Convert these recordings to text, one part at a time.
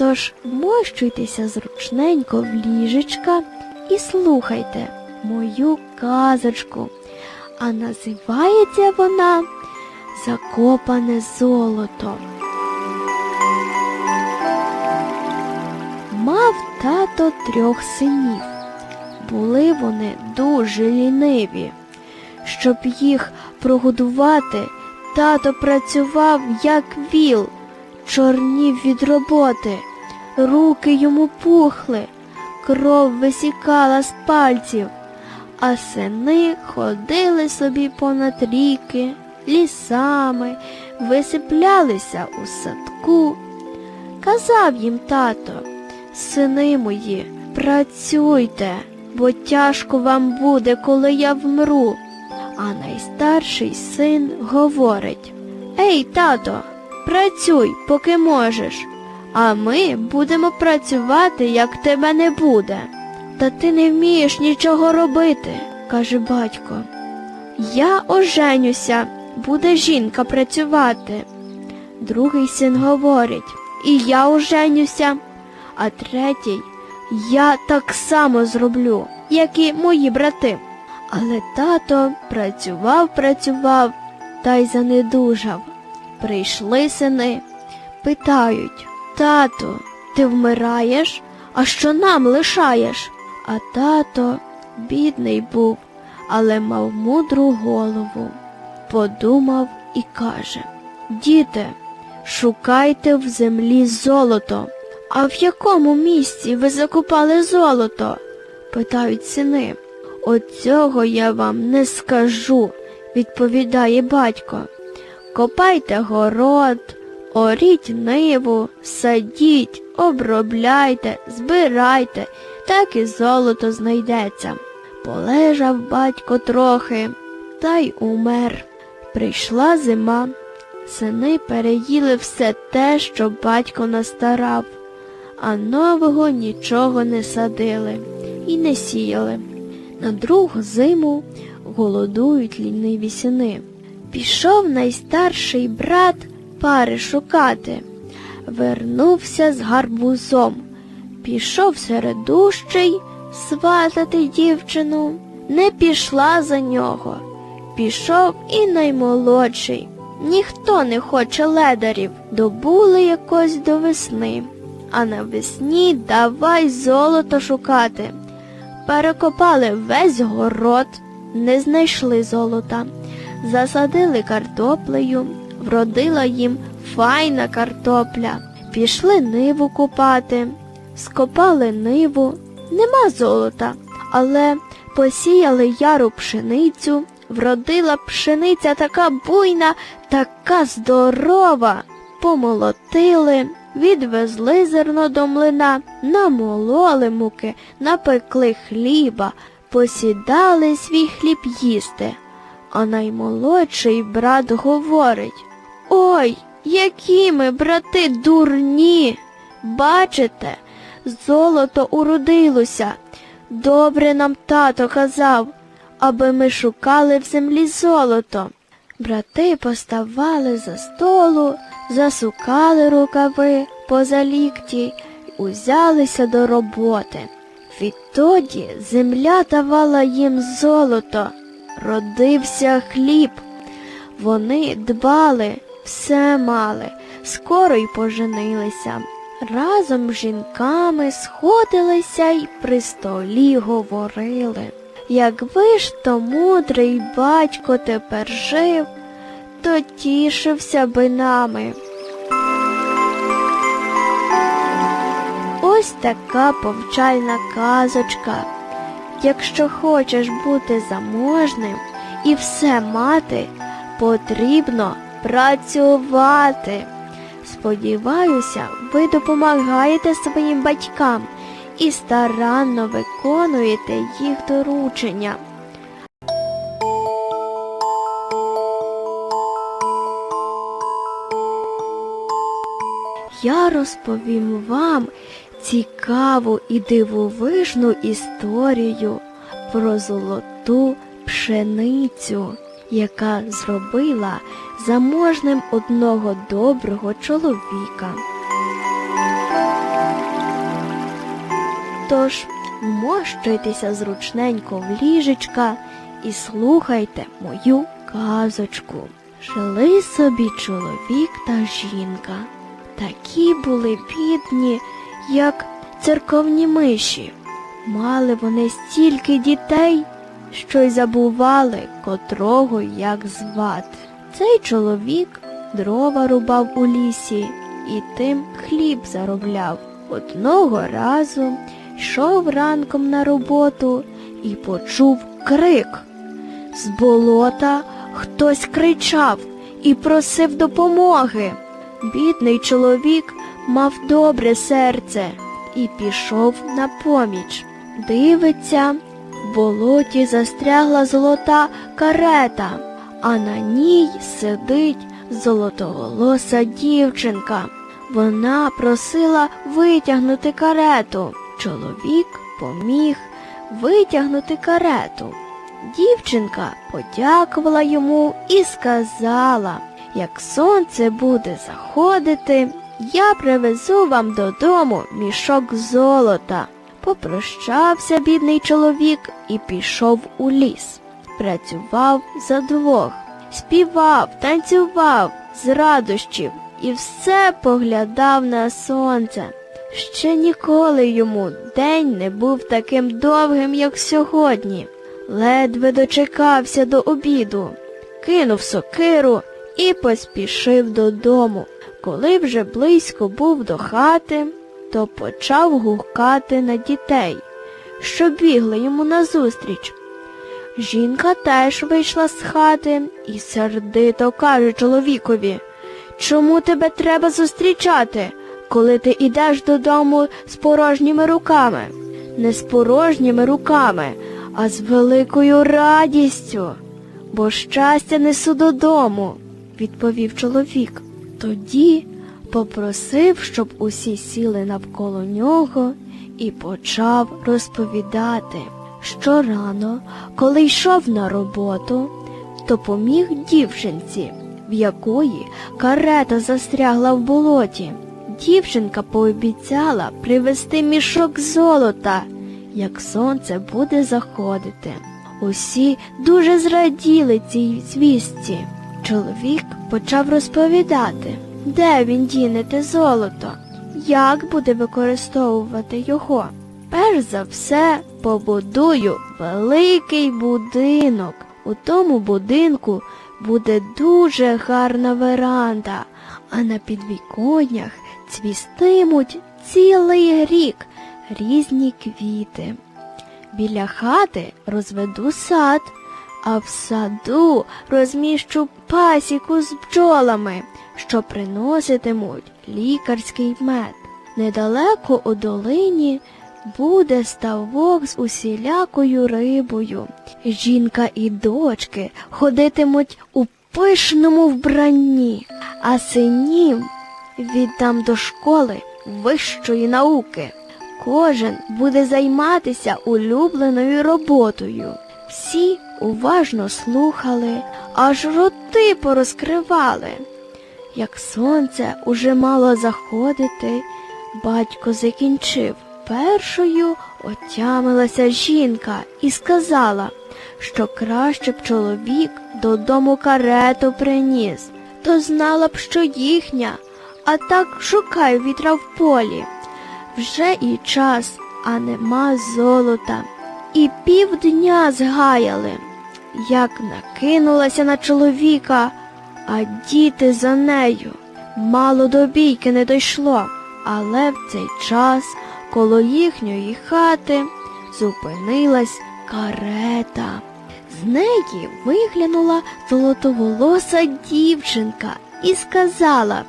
Тож вмощуйтеся зручненько в ліжечка і слухайте мою казочку. А називається вона Закопане золото. Мав тато трьох синів. Були вони дуже ліниві. Щоб їх прогодувати, тато працював як віл, чорнів від роботи, руки йому пухли, кров висікала з пальців, а сини ходили собі понад ріки, лісами, висиплялися у садку. Казав їм тато, сини мої, працюйте, бо тяжко вам буде, коли я вмру. А найстарший син говорить Ей, тато, працюй, поки можеш, а ми будемо працювати, як тебе не буде. Та ти не вмієш нічого робити, каже батько. Я оженюся, буде жінка працювати. Другий син говорить, і я оженюся, а третій я так само зроблю, як і мої брати. Але тато працював, працював та й занедужав. Прийшли сини, питають Тату, ти вмираєш? А що нам лишаєш? А тато бідний був, але мав мудру голову. Подумав і каже Діти, шукайте в землі золото. А в якому місці ви закопали золото? питають сини. Оцього я вам не скажу, відповідає батько. Копайте город, оріть ниву, садіть, обробляйте, збирайте, так і золото знайдеться. Полежав батько трохи, та й умер. Прийшла зима. Сини переїли все те, що батько настарав, а нового нічого не садили і не сіяли. На другу зиму голодують ліниві сини. Пішов найстарший брат пари шукати. Вернувся з гарбузом. Пішов середущий сватати дівчину. Не пішла за нього. Пішов і наймолодший. Ніхто не хоче ледарів. Добули якось до весни. А навесні давай золото шукати. Перекопали весь город, не знайшли золота, засадили картоплею, вродила їм файна картопля. Пішли ниву купати, скопали ниву, нема золота, але посіяли яру пшеницю, вродила пшениця така буйна, така здорова, помолотили. Відвезли зерно до млина, намололи муки, напекли хліба, посідали свій хліб їсти. А наймолодший брат говорить Ой, які ми, брати, дурні. Бачите, золото уродилося. Добре нам тато казав, аби ми шукали в землі золото. Брати поставали за столу, засукали рукави поза лікті й узялися до роботи. Відтоді земля давала їм золото, родився хліб. Вони дбали, все мали, скоро й поженилися. Разом з жінками сходилися й при столі говорили. Якби ж то мудрий батько тепер жив, то тішився би нами. Ось така повчальна казочка. Якщо хочеш бути заможним і все мати, потрібно працювати. Сподіваюся, ви допомагаєте своїм батькам і старанно виконуєте їх доручення. Я розповім вам цікаву і дивовижну історію про золоту пшеницю, яка зробила заможним одного доброго чоловіка. Тож вмощуйтеся зручненько в ліжечка і слухайте мою казочку. Жили собі чоловік та жінка. Такі були бідні, як церковні миші. Мали вони стільки дітей, що й забували, котрого як звати. Цей чоловік дрова рубав у лісі і тим хліб заробляв. Одного разу йшов ранком на роботу і почув крик. З болота хтось кричав і просив допомоги. Бідний чоловік мав добре серце і пішов на поміч. Дивиться, в болоті застрягла золота карета, а на ній сидить золотоголоса дівчинка. Вона просила витягнути карету. Чоловік поміг витягнути карету. Дівчинка подякувала йому і сказала, як сонце буде заходити, я привезу вам додому мішок золота. Попрощався бідний чоловік і пішов у ліс. Працював за двох, співав, танцював з радощів і все поглядав на сонце. Ще ніколи йому день не був таким довгим, як сьогодні. Ледве дочекався до обіду, кинув сокиру і поспішив додому. Коли вже близько був до хати, то почав гукати на дітей, що бігли йому назустріч. Жінка теж вийшла з хати і сердито каже чоловікові, чому тебе треба зустрічати, коли ти йдеш додому з порожніми руками? Не з порожніми руками, а з великою радістю, бо щастя несу додому, відповів чоловік. Тоді попросив, щоб усі сіли навколо нього і почав розповідати, що рано, коли йшов на роботу, то поміг дівчинці, в якої карета застрягла в болоті. Дівчинка пообіцяла привезти мішок золота, як сонце буде заходити. Усі дуже зраділи цій звістці. Чоловік почав розповідати, де він діне те золото, як буде використовувати його. Перш за все побудую великий будинок. У тому будинку буде дуже гарна веранда, а на підвіконнях цвістимуть цілий рік різні квіти. Біля хати розведу сад, а в саду розміщу пасіку з бджолами, що приноситимуть лікарський мед. Недалеко у долині буде ставок з усілякою рибою. Жінка і дочки ходитимуть у пишному вбранні, а синів віддам до школи вищої науки. Кожен буде займатися улюбленою роботою. Всі уважно слухали, аж роти порозкривали. Як сонце уже мало заходити, батько закінчив. Першою отямилася жінка і сказала, що краще б чоловік додому карету приніс, то знала б, що їхня, а так шукай вітра в полі. Вже і час, а нема золота. І півдня згаяли, як накинулася на чоловіка, а діти за нею. Мало до бійки не дійшло, але в цей час коло їхньої хати зупинилась карета. З неї виглянула золотоволоса дівчинка і сказала,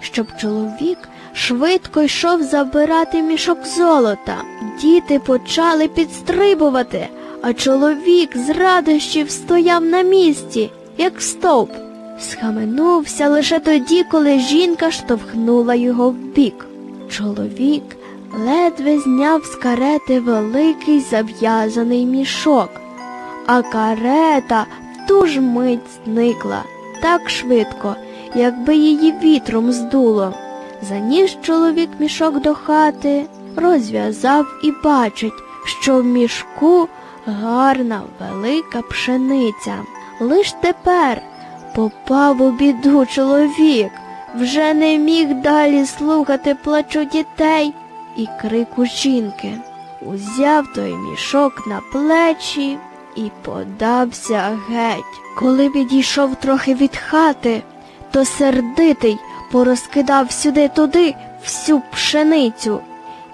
щоб чоловік швидко йшов забирати мішок золота. Діти почали підстрибувати, а чоловік з радощів стояв на місці, як стовп. Схаменувся лише тоді, коли жінка штовхнула його вбік. Чоловік ледве зняв з карети великий зав'язаний мішок, а карета в ту ж мить зникла так швидко, якби її вітром здуло. Заніс чоловік мішок до хати, розв'язав і бачить, що в мішку гарна велика пшениця. Лиш тепер попав у біду чоловік, вже не міг далі слухати плачу дітей і крику жінки. Узяв той мішок на плечі і подався геть. Коли відійшов трохи від хати, то сердитий порозкидав сюди-туди всю пшеницю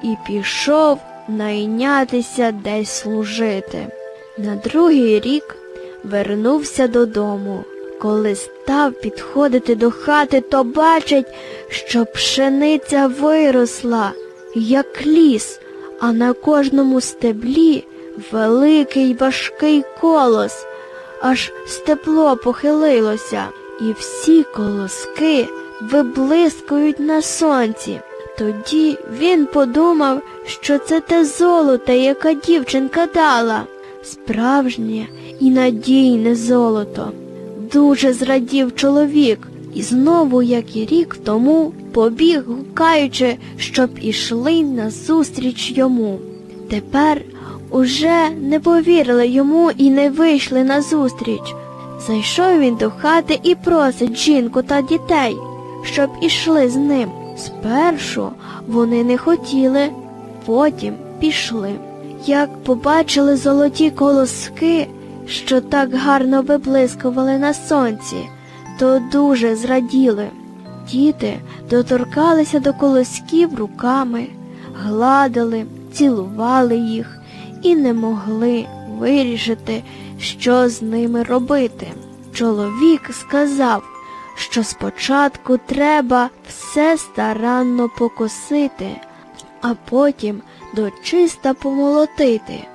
і пішов найнятися десь служити. На другий рік вернувся додому. Коли став підходити до хати, то бачить, що пшениця виросла, як ліс, а на кожному стеблі великий важкий колос, аж стебло похилилося, і всі колоски виблискують на сонці. Тоді він подумав, що це те золото, яке дівчинка дала, справжнє і надійне золото. Дуже зрадів чоловік і знову, як і рік тому, побіг, гукаючи, щоб ішли назустріч йому. Тепер уже не повірили йому і не вийшли назустріч. Зайшов він до хати і просить жінку та дітей, щоб ішли з ним. Спершу вони не хотіли, потім пішли. Як побачили золоті колоски, що так гарно виблискували на сонці, то дуже зраділи. Діти доторкалися до колосків руками, гладили, цілували їх і не могли вирішити, що з ними робити. Чоловік сказав, що спочатку треба все старанно покосити, а потім дочиста помолотити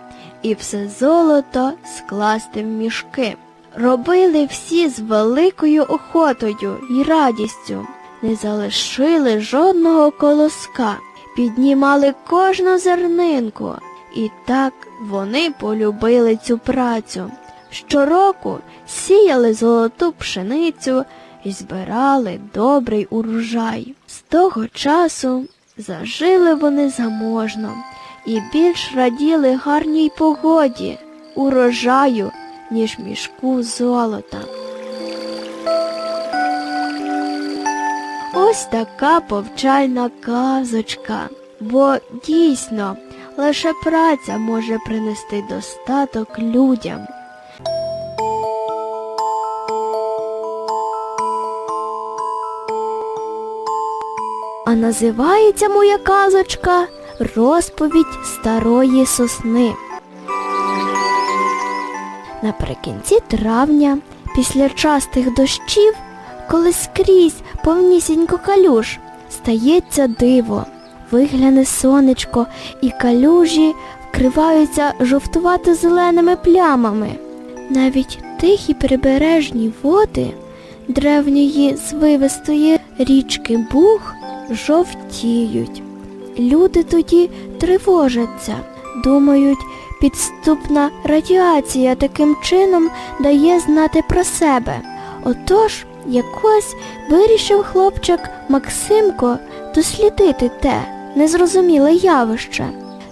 і все золото скласти в мішки. Робили всі з великою охотою і радістю, не залишили жодного колоска, піднімали кожну зернинку, і так вони полюбили цю працю. Щороку сіяли золоту пшеницю і збирали добрий урожай. З того часу зажили вони заможно і більш раділи гарній погоді, урожаю, ніж мішку золота. Ось така повчальна казочка, бо дійсно лише праця може принести достаток людям. А називається моя казочка Розповідь старої сосни. Наприкінці травня, після частих дощів, коли скрізь повнісінько калюж, стається диво, вигляне сонечко, і калюжі вкриваються жовтувато-зеленими плямами. Навіть тихі прибережні води древньої звивистої річки Буг жовтіють. Люди тоді тривожаться, думають, підступна радіація таким чином дає знати про себе. Отож, якось вирішив хлопчик Максимко дослідити те незрозуміле явище.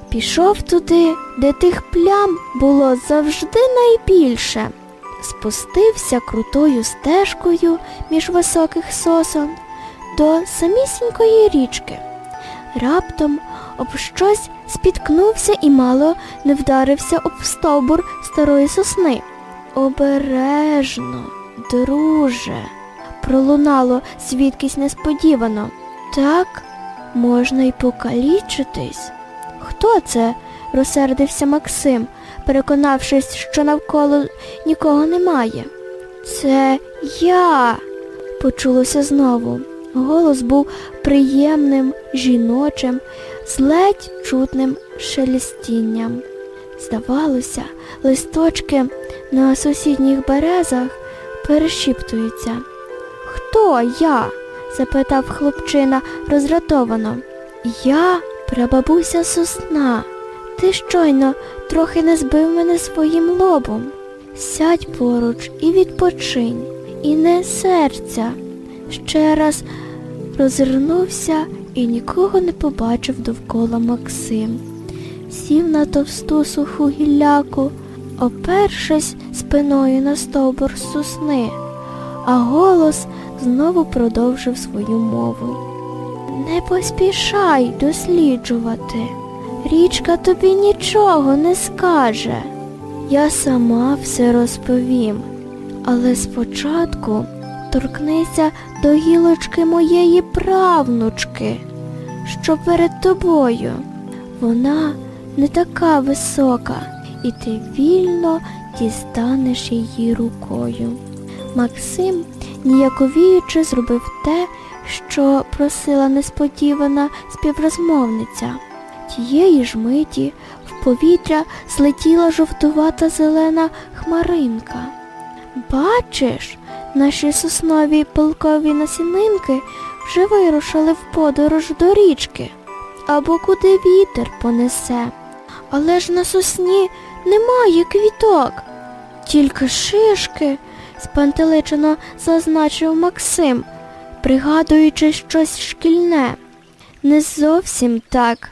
Пішов туди, де тих плям було завжди найбільше. Спустився крутою стежкою між високих сосон до самісінької річки. Раптом об щось спіткнувся і мало не вдарився об стовбур старої сосни. Обережно, друже, пролунало звідкись несподівано. Так можна й покалічитись. Хто це? розсердився Максим, переконавшись, що навколо нікого немає. Це я, почулося знову. Голос був приємним, жіночим, з ледь чутним шелестінням. Здавалося, листочки на сусідніх березах перешіптуються. Хто я? запитав хлопчина роздратовано. Я прабабуся сосна. Ти щойно трохи не збив мене своїм лобом. Сядь поруч і відпочинь, і не серця. Ще раз розвернувся і нікого не побачив довкола Максим. Сів на товсту суху гілляку, опершись спиною на стовбур сосни, а голос знову продовжив свою мову. Не поспішай досліджувати. Річка тобі нічого не скаже. Я сама все розповім, але спочатку торкнися до гілочки моєї правнучки, що перед тобою. Вона не така висока, і ти вільно дістанеш її рукою. Максим, ніяковіючи, зробив те, що просила несподівана співрозмовниця. Тієї ж миті в повітря злетіла жовтувата зелена хмаринка. Бачиш, наші соснові пилкові насінинки вже вирушили в подорож до річки або куди вітер понесе. Але ж на сосні немає квіток, тільки шишки, спантеличено зазначив Максим, пригадуючи щось шкільне. Не зовсім так.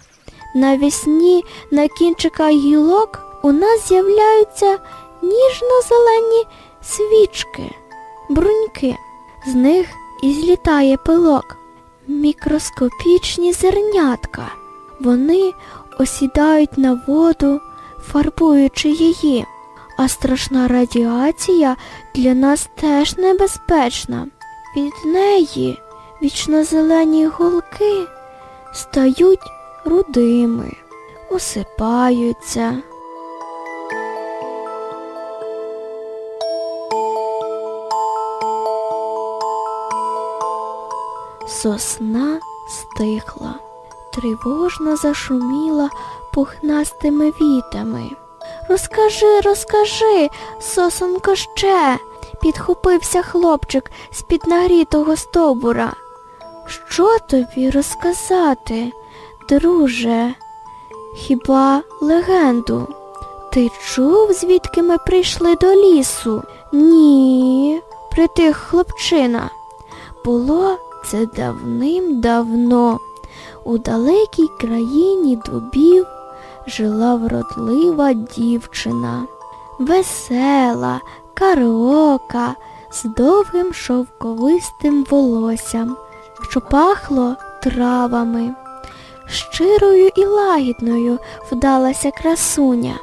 Навесні на кінчиках гілок у нас з'являються ніжно-зелені свічки, бруньки. З них і злітає пилок. Мікроскопічні зернятка. Вони осідають на воду, фарбуючи її. А страшна радіація для нас теж небезпечна. Від неї вічно-зелені голки стають рудими, осипаються. Сосна стихла, тривожно зашуміла пухнастими вітами. Розкажи, розкажи, сосонко ще, підхопився хлопчик з-під нагрітого стовбура. Що тобі розказати, друже? Хіба легенду? Ти чув, звідки ми прийшли до лісу? Ні, притих хлопчина. Було це давним-давно. У далекій країні дубів жила вродлива дівчина, весела, кароока, з довгим шовковистим волоссям, що пахло травами. Щирою і лагідною вдалася красуня.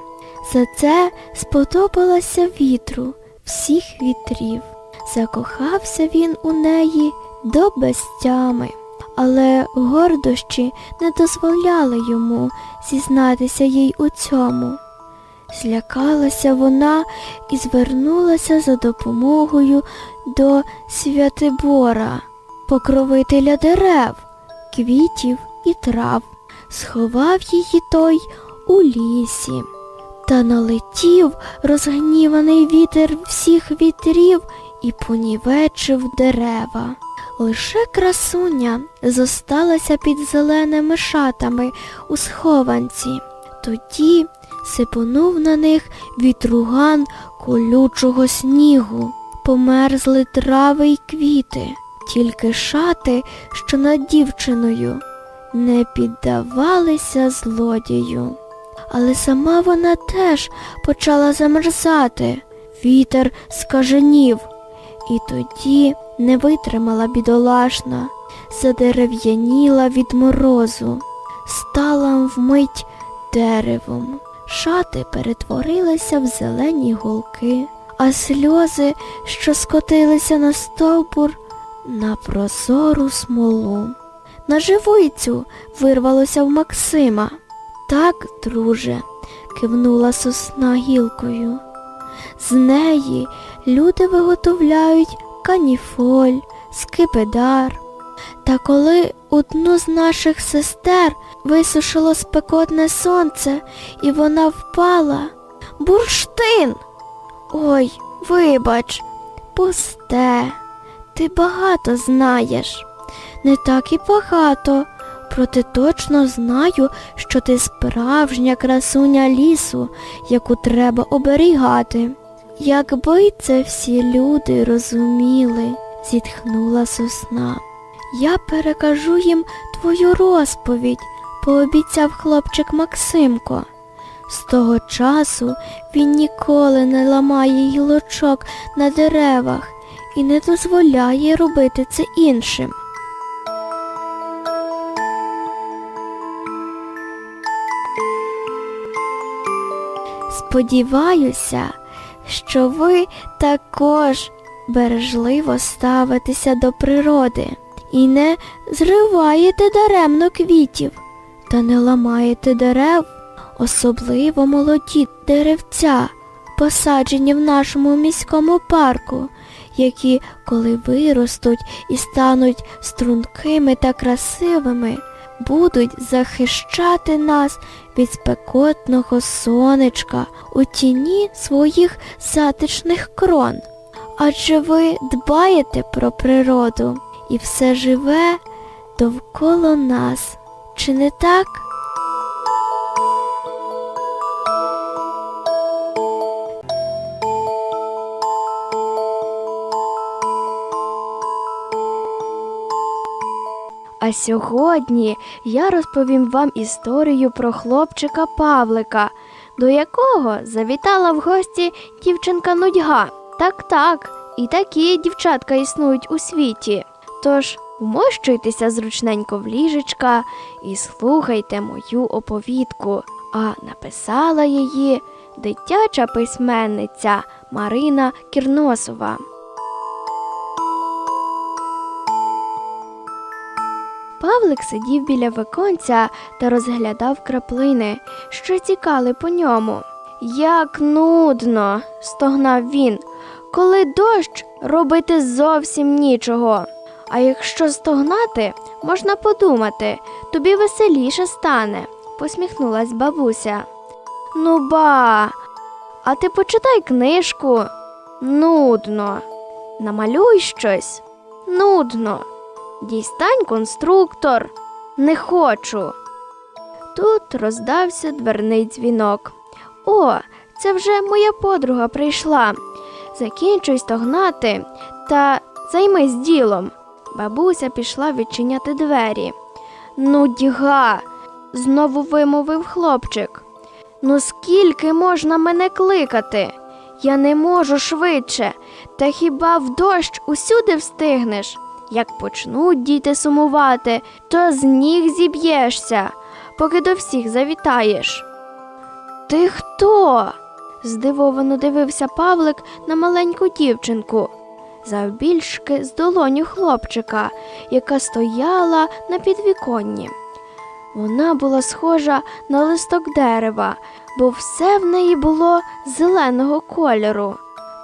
За це сподобалася вітру всіх вітрів. Закохався він у неї до безтями, але гордощі не дозволяли йому зізнатися їй у цьому. Злякалася вона і звернулася за допомогою до Святибора, покровителя дерев, квітів і трав. Сховав її той у лісі. Та налетів розгніваний вітер всіх вітрів і понівечив дерева. Лише красуня зосталася під зеленими шатами у схованці. Тоді сипонув на них вітруган колючого снігу, померзли трави й квіти, тільки шати, що над дівчиною, не піддавалися злодію. Але сама вона теж почала замерзати. Вітер скаженів, і тоді не витримала бідолашна, задерев'яніла від морозу, стала вмить деревом. Шати перетворилися в зелені голки, а сльози, що скотилися на стовбур, на прозору смолу. На живицю вирвалося в Максима. Так, друже, кивнула сосна гілкою. З неї люди виготовляють каніфоль, скипидар. Та коли одну з наших сестер висушило спекотне сонце і вона впала, бурштин. Ой, вибач, пусте, ти багато знаєш. Не так і багато, проте точно знаю, що ти справжня красуня лісу, яку треба оберігати. Якби це всі люди розуміли, зітхнула сосна. Я перекажу їм твою розповідь, пообіцяв хлопчик Максимко. З того часу він ніколи не ламає гілочок на деревах і не дозволяє робити це іншим. Сподіваюся, що ви також бережливо ставитеся до природи і не зриваєте даремно квітів та не ламаєте дерев, особливо молоді деревця, посаджені в нашому міському парку, які, коли виростуть і стануть стрункими та красивими, будуть захищати нас від спекотного сонечка у тіні своїх затишних крон. Адже ви дбаєте про природу і все живе довкола нас. Чи не так? А сьогодні я розповім вам історію про хлопчика Павлика, до якого завітала в гості дівчинка нудьга. Так, так, і такі дівчатка існують у світі. Тож вмощуйтеся зручненько в ліжечка і слухайте мою оповідку. А написала її дитяча письменниця Марина Кірносова. Павлик сидів біля віконця та розглядав краплини, що тікали по ньому. Як нудно, стогнав він, коли дощ робити зовсім нічого. А якщо стогнати, можна подумати, тобі веселіше стане, посміхнулась бабуся. Ну ба, а ти почитай книжку. Нудно. Намалюй щось. Нудно. Дістань конструктор. Не хочу. Тут роздався дверний дзвінок. О, це вже моя подруга прийшла. Закінчуй стогнати та займись ділом. Бабуся пішла відчиняти двері. Ну, діга, знову вимовив хлопчик. Ну скільки можна мене кликати? Я не можу швидше, та хіба в дощ усюди встигнеш? Як почнуть діти сумувати, то з ніг зіб'єшся, поки до всіх завітаєш. Ти хто? здивовано дивився Павлик на маленьку дівчинку, завбільшки з долоню хлопчика, яка стояла на підвіконні. Вона була схожа на листок дерева, бо все в неї було зеленого кольору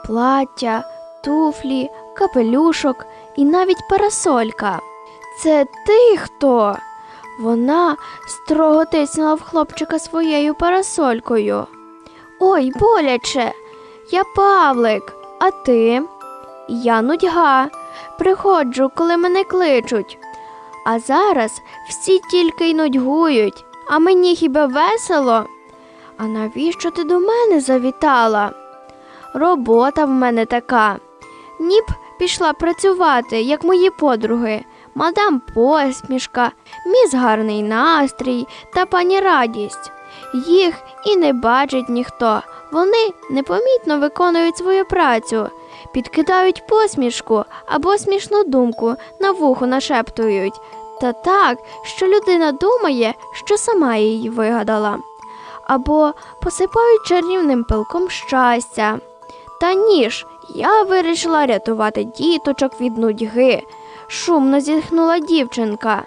плаття, туфлі, капелюшок і навіть парасолька. Це ти хто? Вона строго тиснула в хлопчика своєю парасолькою. Ой, боляче, я Павлик, а ти? Я нудьга. Приходжу, коли мене кличуть. А зараз всі тільки й нудьгують, а мені хіба весело? А навіщо ти до мене завітала? Робота в мене така. Ніп пішла працювати, як мої подруги, мадам посмішка, міс гарний настрій та пані радість. Їх і не бачить ніхто. Вони непомітно виконують свою працю, підкидають посмішку або смішну думку на вухо нашептують. Та так, що людина думає, що сама її вигадала, або посипають чарівним пилком щастя. Та ні ж, я вирішила рятувати діточок від нудьги, шумно зітхнула дівчинка.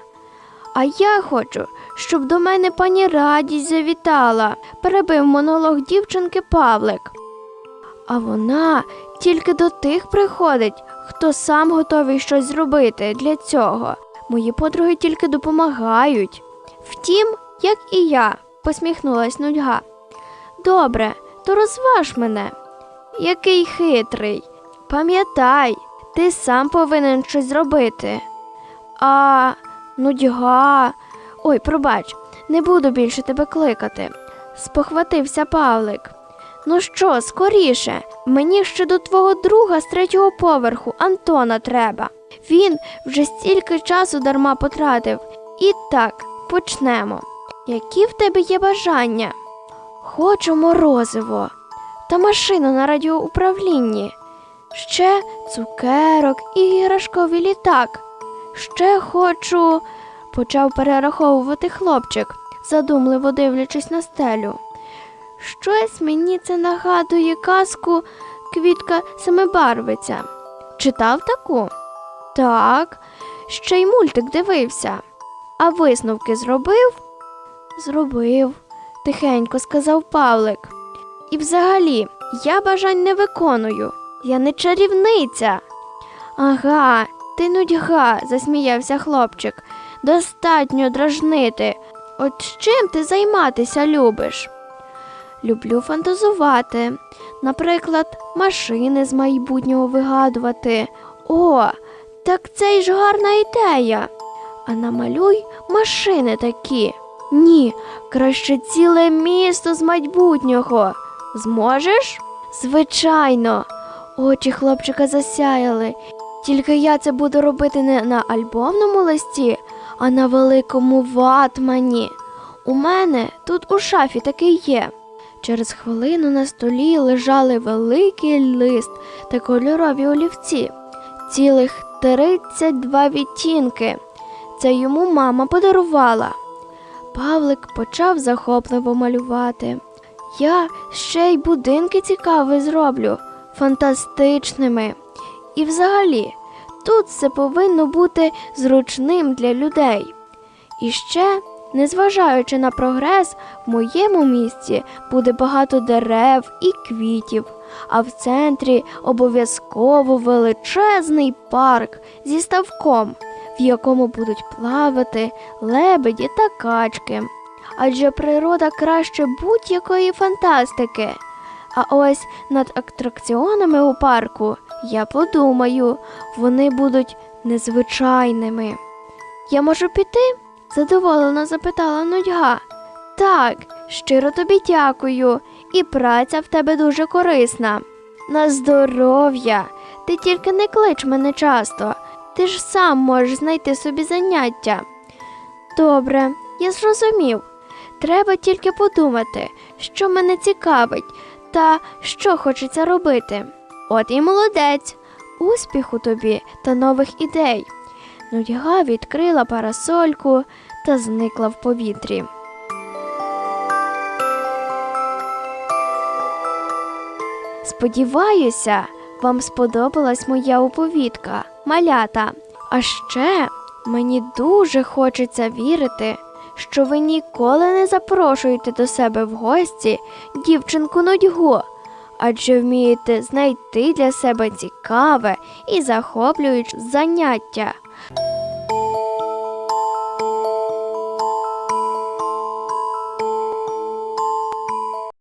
А я хочу, щоб до мене пані радість завітала, перебив монолог дівчинки Павлик. А вона тільки до тих приходить, хто сам готовий щось зробити для цього. Мої подруги тільки допомагають. Втім, як і я, посміхнулась нудьга. Добре, то розваж мене. Який хитрий. Пам'ятай, ти сам повинен щось зробити. А, нудьга. Ой, пробач, не буду більше тебе кликати. Спохватився Павлик. Ну що, скоріше, мені ще до твого друга з третього поверху Антона треба. Він вже стільки часу дарма потратив. І так, почнемо. Які в тебе є бажання? Хочу морозиво та машину на радіоуправлінні, ще цукерок і іграшковий літак. Ще хочу, почав перераховувати хлопчик, задумливо дивлячись на стелю. Щось мені це нагадує казку Квітка Семибарвиця. Читав таку? Так, ще й мультик дивився. А висновки зробив? Зробив, тихенько сказав Павлик. І взагалі, я бажань не виконую. Я не чарівниця. Ага, ти нудьга, засміявся хлопчик. Достатньо дражнити. От чим ти займатися любиш? Люблю фантазувати. Наприклад, машини з майбутнього вигадувати. О, так це ж гарна ідея. А намалюй машини такі. Ні, краще ціле місто з майбутнього. Зможеш? Звичайно. Очі хлопчика засяяли. Тільки я це буду робити не на альбомному листі, а на великому ватмані. У мене тут у шафі такий є. Через хвилину на столі лежали великий лист та кольорові олівці, цілих 32 відтінки. Це йому мама подарувала. Павлик почав захопливо малювати. Я ще й будинки цікаві зроблю, фантастичними. І взагалі, тут все повинно бути зручним для людей. І ще, незважаючи на прогрес, в моєму місті буде багато дерев і квітів, а в центрі обов'язково величезний парк зі ставком, в якому будуть плавати лебеді та качки. Адже природа краще будь-якої фантастики. А ось над атракціонами у парку я подумаю, вони будуть незвичайними. Я можу піти? задоволено запитала нудьга. Так, щиро тобі дякую, і праця в тебе дуже корисна. На здоров'я. Ти тільки не клич мене часто. Ти ж сам можеш знайти собі заняття. Добре, я зрозумів. Треба тільки подумати, що мене цікавить та що хочеться робити. От і молодець, успіху тобі та нових ідей. Нудьга відкрила парасольку та зникла в повітрі. Сподіваюся, вам сподобалась моя оповідка, малята. А ще мені дуже хочеться вірити, що ви ніколи не запрошуєте до себе в гості дівчинку нудьгу, адже вмієте знайти для себе цікаве і захоплююче заняття.